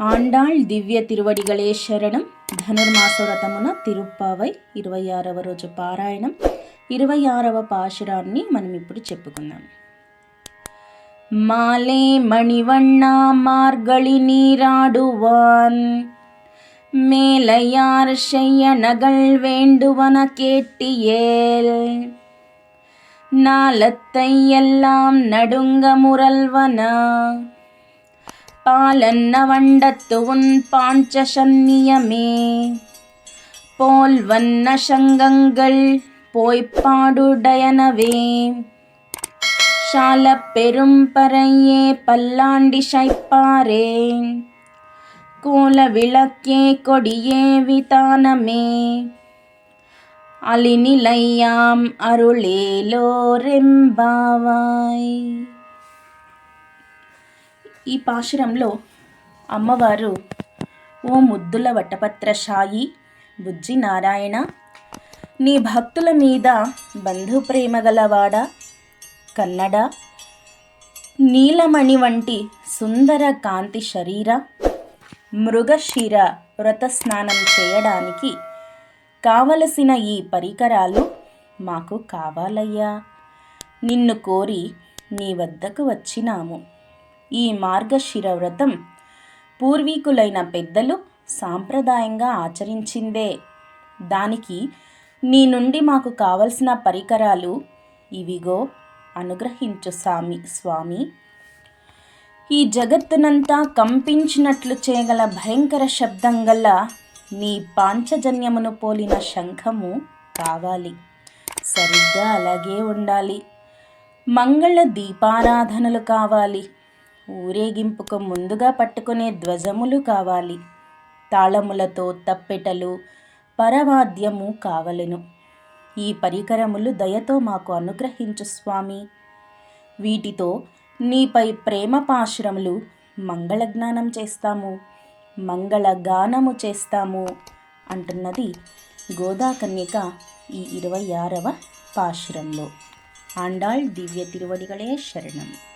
ఆండాళ్ దివ్య తిరువడిగలే శరణం ధనుర్మాస వ్రతమున తిరుప్పావై ఇరవై ఆరవ రోజు పారాయణం ఇరవై ఆరవ పాశురాన్ని మనం ఇప్పుడు చెప్పుకుందాం. మాలే మణివಣ್ಣ మార్గళి నీరాడువాన్ மேலையார் செய்ய నగల్ వేండువన கேட்டியேல் நாளத்தை నడుంగ நடுங்க பாலன்ன வண்டத்து உன் பாஞ்சசன்னியமே. போல் வண்ண சங்கங்கள் போய்ப்பாடுடையனவே சால பெரும் பறையே பல்லாண்டி சைப்பாரே கோல விளக்கே கொடியே விதானமே. அலிநிலையாம் அருளேலோரெம்பாவாய். ఈ పాశురంలో అమ్మవారు ఓ ముద్దుల వటపత్ర షాయి బుజ్జి నారాయణ. నీ భక్తుల మీద బంధుప్రేమ గలవాడ కన్నడ నీలమణి వంటి సుందర కాంతి శరీర మృగశిర వ్రత స్నానం చేయడానికి కావలసిన ఈ పరికరాలు మాకు కావాలయ్యా. నిన్ను కోరి నీ వద్దకు వచ్చినాము. ఈ మార్గశిర వ్రతం పూర్వీకులైన పెద్దలు సాంప్రదాయంగా ఆచరించిందే. దానికి నీ నుండి మాకు కావలసిన పరికరాలు ఇవిగో అనుగ్రహించు స్వామి స్వామి. ఈ జగత్తునంతా కంపించినట్లు చేయగల భయంకర శబ్దం గల నీ పాంచజన్యమును పోలిన శంఖము కావాలి. సరిగ్గా అలాగే ఉండాలి. మంగళ దీపారాధనలు కావాలి. ఊరేగింపుకు ముందుగా పట్టుకునే ధ్వజములు కావాలి. తాళములతో తప్పెటలు పరవాద్యము కావలెను. ఈ పరికరములు దయతో మాకు అనుగ్రహించు స్వామి. వీటితో నీపై ప్రేమ పాశురములు మంగళజ్ఞానం చేస్తాము. మంగళగానము చేస్తాము అంటున్నది గోదాకన్యక ఈ ఇరవై ఆరవ పాశురంలో. ఆండాళ్ దివ్య తిరువడిగలే శరణం.